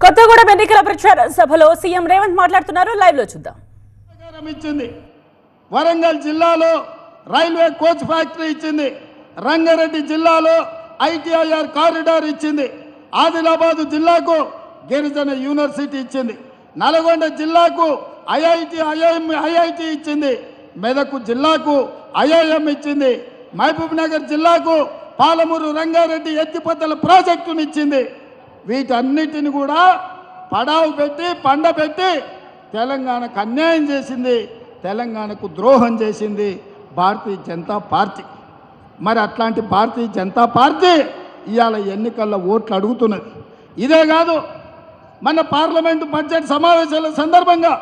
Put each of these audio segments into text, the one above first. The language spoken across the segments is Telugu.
కొత్తగూడెం ఎన్నికల ప్రచార సభలో సీఎం రేవంత్ మాట్లాడుతున్నారు. లైవ్లో చూద్దాం. ఇచ్చింది. వరంగల్ జిల్లాలో రైల్వే కోచ్ ఫ్యాక్టరీ ఇచ్చింది. రంగారెడ్డి జిల్లాలో ఐటీఐఆర్ కారిడార్ ఇచ్చింది. ఆదిలాబాద్ జిల్లాకు గిరిజన యూనివర్సిటీ ఇచ్చింది. నల్గొండ జిల్లాకు ఐఐటి ఐఐఎం ఐఐటి ఇచ్చింది. మెదక్ జిల్లాకు ఐఐఎం ఇచ్చింది. మహబూబ్ నగర్ జిల్లాకు పాలమూరు రంగారెడ్డి ఎత్తిపోతల ప్రాజెక్టును ఇచ్చింది. వీటన్నిటిని కూడా పడావు పెట్టి పండబెట్టి తెలంగాణకు అన్యాయం చేసింది. తెలంగాణకు ద్రోహం చేసింది భారతీయ జనతా పార్టీ. మరి అట్లాంటి భారతీయ జనతా పార్టీ ఇవాళ ఎన్నికల్లో ఓట్లు అడుగుతున్నది. ఇదే కాదు మన పార్లమెంటు బడ్జెట్ సమావేశాల సందర్భంగా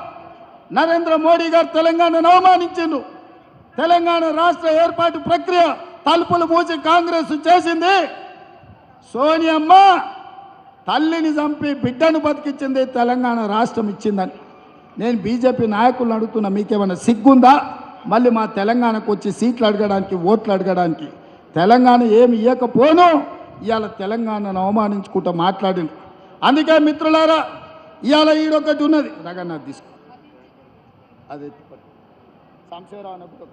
నరేంద్ర మోడీ గారు తెలంగాణను అవమానించిండు. తెలంగాణ రాష్ట్ర ఏర్పాటు ప్రక్రియ తలుపులు మూసి కాంగ్రెస్ చేసింది. సోనియమ్మ తల్లిని చంపి బిడ్డను బతికించింది తెలంగాణ రాష్ట్రం ఇచ్చిందని. నేను బీజేపీ నాయకులను అడుగుతున్నా మీకేమైనా సిగ్గుందా? మళ్ళీ మా తెలంగాణకు వచ్చి సీట్లు అడగడానికి ఓట్లు అడగడానికి. తెలంగాణ ఏమి ఇవ్వకపోను ఇవాళ తెలంగాణను అవమానించుకుంటూ మాట్లాడింది. అందుకే మిత్రులారా ఇవాళ ఈడొకటి ఉన్నది. రగన్నాథ్ తీసుకో. అది సంశయరావు అన్నప్పుడు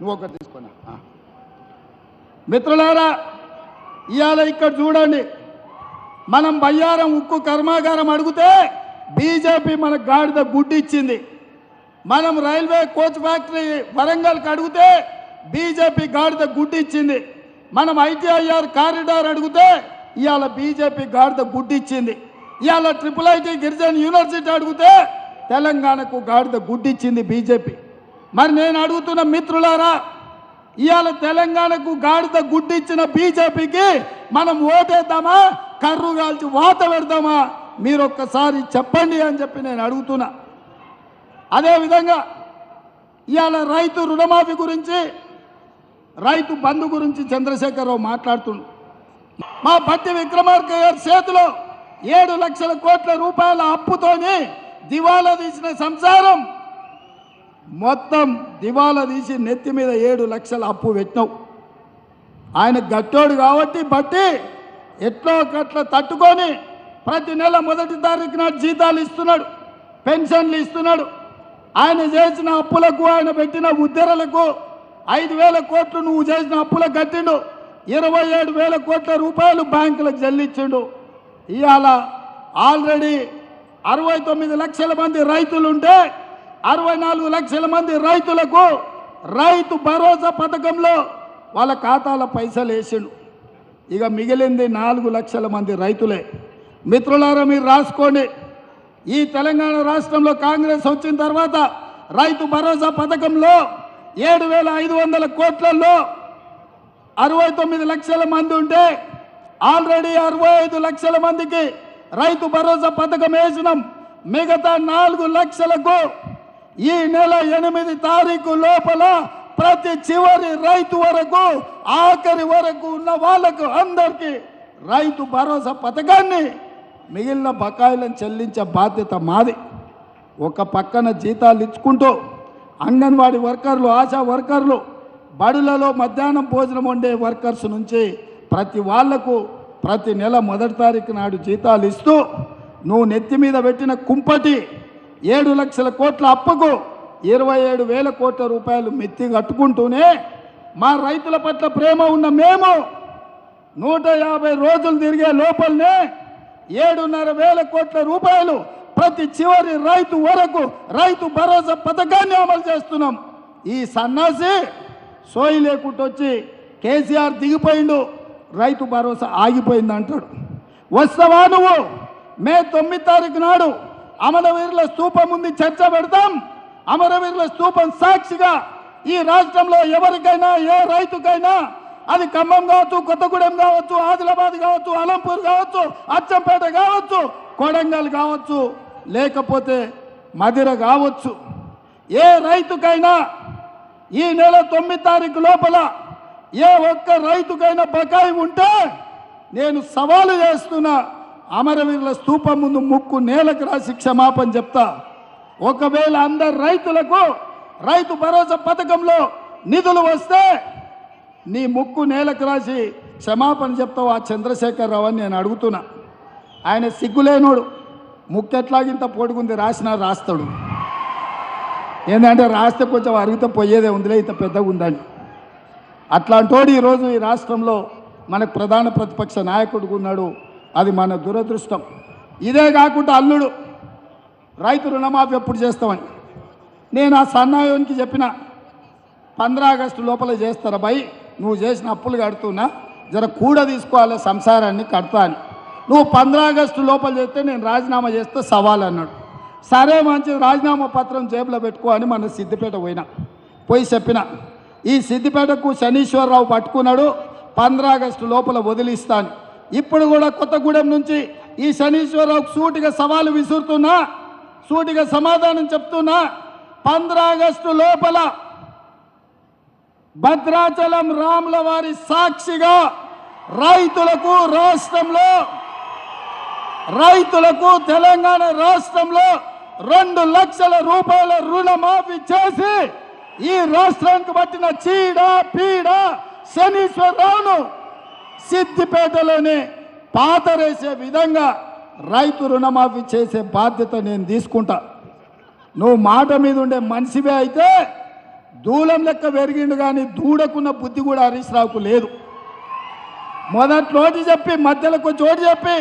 నువ్వు ఒకటి తీసుకున్నా మిత్రులారా ఇవాళ ఇక్కడ చూడండి. మనం బయ్యారం ఉక్కు కర్మాగారం అడిగితే బీజేపీ మన గాడిద గుడ్డిచ్చింది. మనం రైల్వే కోచ్ ఫ్యాక్టరీ వరంగల్కి అడిగితే బీజేపీ గాడిద గుడ్డిచ్చింది. మనం ఐటీఐఆర్ కారిడార్ అడిగితే ఇవాళ బీజేపీ గాడిద గుడ్డిచ్చింది. ఇవాళ ట్రిపుల్ ఐటీ గిరిజన యూనివర్సిటీ అడిగితే తెలంగాణకు గాడిద గుడ్డిచ్చింది బీజేపీ. మరి నేను అడుగుతున్న మిత్రులారా ఇవాళ తెలంగాణకు గాడిద గుడ్డిచ్చిన బీజేపీకి మనం ఓటేద్దామా? కర్రు కాల్చి వాత పెడదామా? మీరు ఒక్కసారి చెప్పండి అని చెప్పి నేను అడుగుతున్నా. అదేవిధంగా ఇవాళ రైతు రుణమాఫీ గురించి రైతు బంధు గురించి చంద్రశేఖరరావు మాట్లాడుతుండు. మా భట్టి విక్రమార్క గారి చేతిలో ఏడు లక్షల కోట్ల రూపాయల అప్పుతోని దివాలా తీసిన సంసారం మొత్తం దివాలా తీసి నెత్తి మీద ఏడు లక్షల అప్పు పెట్టినావు. ఆయన గట్టోడు కాబట్టి బట్టి ఎట్లో గట్ల తట్టుకొని ప్రతి నెల మొదటి తారీఖు జీతాలు ఇస్తున్నాడు పెన్షన్లు ఇస్తున్నాడు. ఆయన చేసిన అప్పులకు ఆయన పెట్టిన ఉద్దరలకు ఐదు వేల కోట్లు నువ్వు చేసిన అప్పులకు కట్టిండు ఇరవై ఏడు వేల కోట్ల రూపాయలు బ్యాంకులకు చెల్లించిండు ఇవాళ ఆల్రెడీ అరవై తొమ్మిది లక్షల మంది రైతులుంటే అరవై నాలుగు లక్షల మంది రైతులకు రైతు భరోసా పథకంలో వాళ్ళ ఖాతాల పైసలు వేసిండు. ఇక మిగిలింది నాలుగు లక్షల మంది రైతులే. మిత్రులారా మీరు రాసుకోండి. ఈ తెలంగాణ రాష్ట్రంలో కాంగ్రెస్ వచ్చిన తర్వాత రైతు భరోసా పథకంలో ఏడు వేల ఐదు వందల కోట్లలో అరవై తొమ్మిది లక్షల మంది ఉంటే ఆల్రెడీ అరవై ఐదు లక్షల మందికి రైతు భరోసా పథకం వేసినాం. మిగతా నాలుగు లక్షలకు ఈ నెల ఎనిమిది తారీఖు లోపల ప్రతి చివరి రైతు వరకు ఆఖరి వరకు ఉన్న వాళ్ళకు అందరికీ రైతు భరోసా పథకాన్ని మిగిలిన బకాయిలను చెల్లించే బాధ్యత మాది. ఒక పక్కన జీతాలు ఇచ్చుకుంటూ అంగన్వాడీ వర్కర్లు ఆశా వర్కర్లు బడులలో మధ్యాహ్నం భోజనం వండే వర్కర్స్ నుంచి ప్రతి వాళ్ళకు ప్రతి నెల మొదటి తారీఖు నాడు జీతాలు ఇస్తూ నువ్వు నెత్తి మీద పెట్టిన కుంపటి ఏడు లక్షల కోట్ల అప్పుకు ఇరవై ఏడు వేల కోట్ల రూపాయలు మెత్తి కట్టుకుంటూనే మా రైతుల పట్ల ప్రేమ ఉన్న మేము నూట యాభై రోజులు తిరిగే లోపలనే ఏడున్నర వేల కోట్ల రూపాయలు ప్రతి చివరి రైతు వరకు రైతు భరోసా పథకాన్ని అమలు చేస్తున్నాం. ఈ సన్నాసి సోయి లేకుండా వచ్చి కేసీఆర్ దిగిపోయిండు రైతు భరోసా ఆగిపోయింది అంటాడు వస్తావా నువ్వు? మే తొమ్మిది తారీఖు నాడు అమరవీరుల స్థూపం ఉంది చర్చ పెడతాం. అమరవీరుల స్థూపం సాక్షిగా ఈ రాష్ట్రంలో ఎవరికైనా ఏ రైతుకైనా అది ఖమ్మం కావచ్చు కొత్తగూడెం కావచ్చు ఆదిలాబాద్ కావచ్చు అలంపూర్ కావచ్చు అచ్చంపేట కావచ్చు కొడంగల్ కావచ్చు లేకపోతే మదిర కావచ్చు. ఏ రైతుకైనా ఈ నెల తొమ్మిది తారీఖు లోపల ఏ ఒక్క రైతుకైనా బకాయి ఉంటే నేను సవాలు చేస్తున్నా. అమరవీరుల స్తూపం ముందు ముక్కు నేలకు రాసి క్షమాపణ చెప్తా. ఒకవేళ అందరు రైతులకు రైతు భరోసా పథకంలో నిధులు వస్తే నీ ముక్కు నేలకు రాసి క్షమాపణ చెప్తావు ఆ చంద్రశేఖరరావు అని నేను అడుగుతున్నా. ఆయన సిగ్గులేనోడు. ముక్కెట్లాగింత పొడుగుంది రాసినా రాస్తాడు. ఏంటంటే రాస్తే కొంచెం అరిగితే పోయేదే ఉందిలే ఇంత పెద్దగా ఉందని. అట్లాంటోడు ఈరోజు ఈ రాష్ట్రంలో మనకు ప్రధాన ప్రతిపక్ష నాయకుడు ఉన్నాడు. అది మన దురదృష్టం. ఇదే కాకుండా అల్లుడు రైతు రుణమాఫీ ఎప్పుడు చేస్తామని. నేను ఆ సన్నాయోనికి చెప్పిన పంద్రా ఆగస్టు లోపల చేస్తారా భయ్ నువ్వు చేసిన అప్పులు కడుతున్నా జర కూడ తీసుకోవాలి సంసారాన్ని కడతా అని. నువ్వు పంద్రా ఆగస్టు లోపల చేస్తే నేను రాజీనామా చేస్తే సవాల్ అన్నాడు. సరే మంచి రాజీనామా పత్రం జేబులో పెట్టుకో అని మన సిద్దిపేట పోయినా. పోయి చెప్పిన ఈ సిద్దిపేటకు శనీశ్వరరావు పట్టుకున్నాడు పంద్రా ఆగస్టు లోపల వదిలిస్తాను ఇప్పుడు కూడా కొత్తగూడెం నుంచి ఈ శనీశ్వరరావుకు సూటిగా సవాలు విసురుతున్నా సూటిగా సమాధానం చెప్తున్నా పంద్రా ఆగస్టు లోపల భద్రాచలం రాముల వారి సాక్షిగా రైతులకు రాష్ట్రంలో రైతులకు తెలంగాణ రాష్ట్రంలో రెండు లక్షల రూపాయల రుణమాఫీ చేసి ఈ రాష్ట్రానికి పట్టిన చీడ పీడ శనీశ్వరరావును సిద్దిపేటలోనే పాతరేసే విధంగా రైతు రుణమాఫీ చేసే బాధ్యత నేను తీసుకుంటా. నువ్వు మాట మీద ఉండే మనిషివే అయితే దూలం లెక్క పెరిగిండు కానీ దూడకున్న బుద్ధి కూడా హరీష్ రావుకు లేదు. మొదట్లోటి చెప్పి మధ్యలో చోటు చెప్పి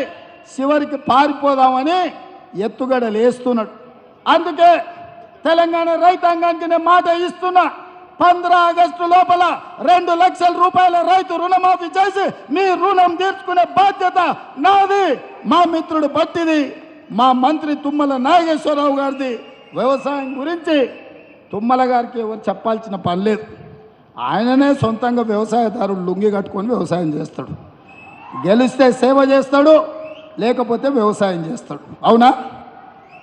చివరికి పారిపోదామని ఎత్తుగడ వేస్తున్నాడు అందుకే తెలంగాణ రైతాంగానికి నేను మాట ఇస్తున్నా. పంద్రా ఆగస్టు లోపల రెండు లక్షల రూపాయల రైతు రుణమాఫీ చేసి మీ రుణం తీర్చుకునే బాధ్యత నాది. మా మిత్రుడు బట్టిది మా మంత్రి తుమ్మల నాగేశ్వరరావు గారిది. వ్యవసాయం గురించి తుమ్మల గారికి ఎవరు చెప్పాల్సిన పని లేదు. ఆయననే సొంతంగా వ్యవసాయదారులు లుంగి కట్టుకొని వ్యవసాయం చేస్తాడు. గెలిస్తే సేవ చేస్తాడు లేకపోతే వ్యవసాయం చేస్తాడు. అవునా?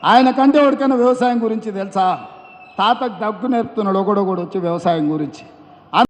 ఆయన కంటే ఎవరికైనా వ్యవసాయం గురించి తెలుసా? తాతకు దగ్గు నేర్పుతున్నాడు ఒకడొకడు వచ్చి వ్యవసాయం గురించి.